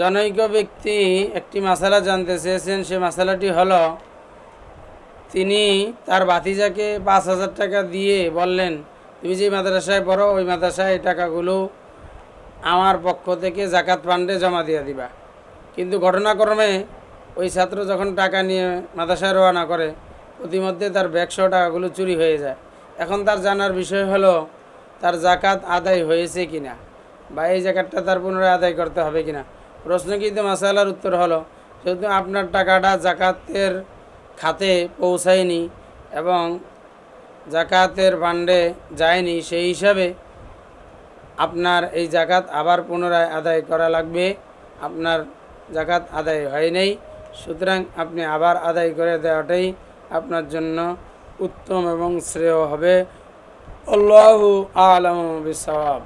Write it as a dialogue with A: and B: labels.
A: জনৈক ব্যক্তি একটি মাসালা জানতে চেয়েছেন, সে মাসালাটি হল, তিনি তার বাতিজাকে পাঁচ হাজার টাকা দিয়ে বললেন, তুমি যে মাদ্রাসায় পড়ো, ওই মাদ্রাসায় এই টাকাগুলো আমার পক্ষ থেকে জাকাত ফান্ডে জমা দিয়ে দিবা। কিন্তু ঘটনাক্রমে ওই ছাত্র যখন টাকা নিয়ে মাদ্রাসায় রওনা করে ইতিমধ্যে তার ব্যাগসহ টাকাগুলো চুরি হয়ে যায়। এখন তার জানার বিষয় হলো, তার জাকাত আদায় হয়েছে কিনা বা এই জাকাতটা তার পুনরায় আদায় করতে হবে কিনা? প্রশ্নকৃত মাসালার উত্তর হলো, যেহেতু আপনার টাকাটা জাকাতের খাতে পৌঁছায়নি এবং জাকাতের ফান্ডে যায়নি, সেই হিসাবে আপনার এই জাকাত আবার পুনরায় আদায় করা লাগবে। আপনার জাকাত আদায় হয় নাই, সুতরাং আপনি আবার আদায় করে দেওয়াটাই আপনার জন্য উত্তম এবং শ্রেয় হবে। আল্লাহ আলম বিসওয়াব।